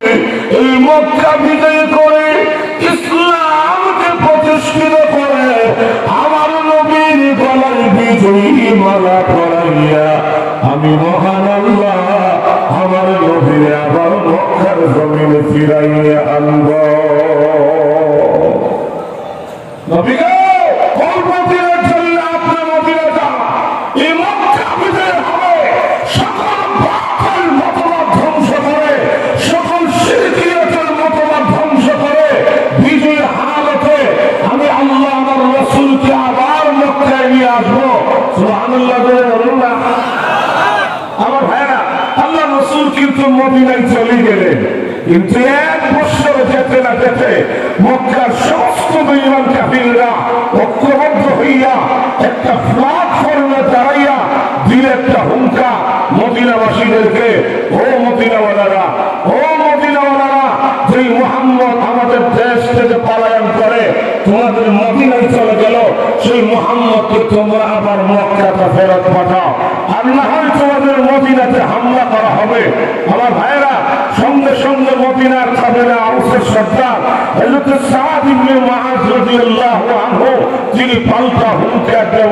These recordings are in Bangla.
এই মক্কা বিজয় করে ইসলামকে প্রতিষ্ঠিত করে আমার নবীর গলায় বিজয়ী মালা পরাইয়া আমি মহান আল্লাহ আমার নবীর আবার মক্কার জমিনে ফিরাইয়া আনব। নবী গো, সুবহানাল্লাহ বলে বলুন না ও মদিনাওয়ালারা ও মদিনাওয়ালারা যে মোহাম্মদ আমাদের দেশ থেকে পলায়ন তোমাদের মদিনায় চলে গেল, সেই মোহাম্মদকে তোমরা পাঠাও হয় তোমাদের মদিনাতে হামলা করা হবে। আমার ভাইয়েরা, সঙ্গে সঙ্গে মদিনার সর্দার তিনি পাল্টা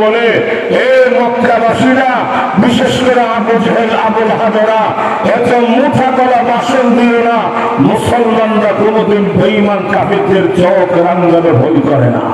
বলে, এ মক্কাবাসীরা, বিশেষ করে আবু আবুল হাবেরা এত মুঠা করা বাসন দিও না। মুসলমানরা কোনোদিন বেঈমান কাফিরদের চোখ রাঙ্গাবে ভয় করে না।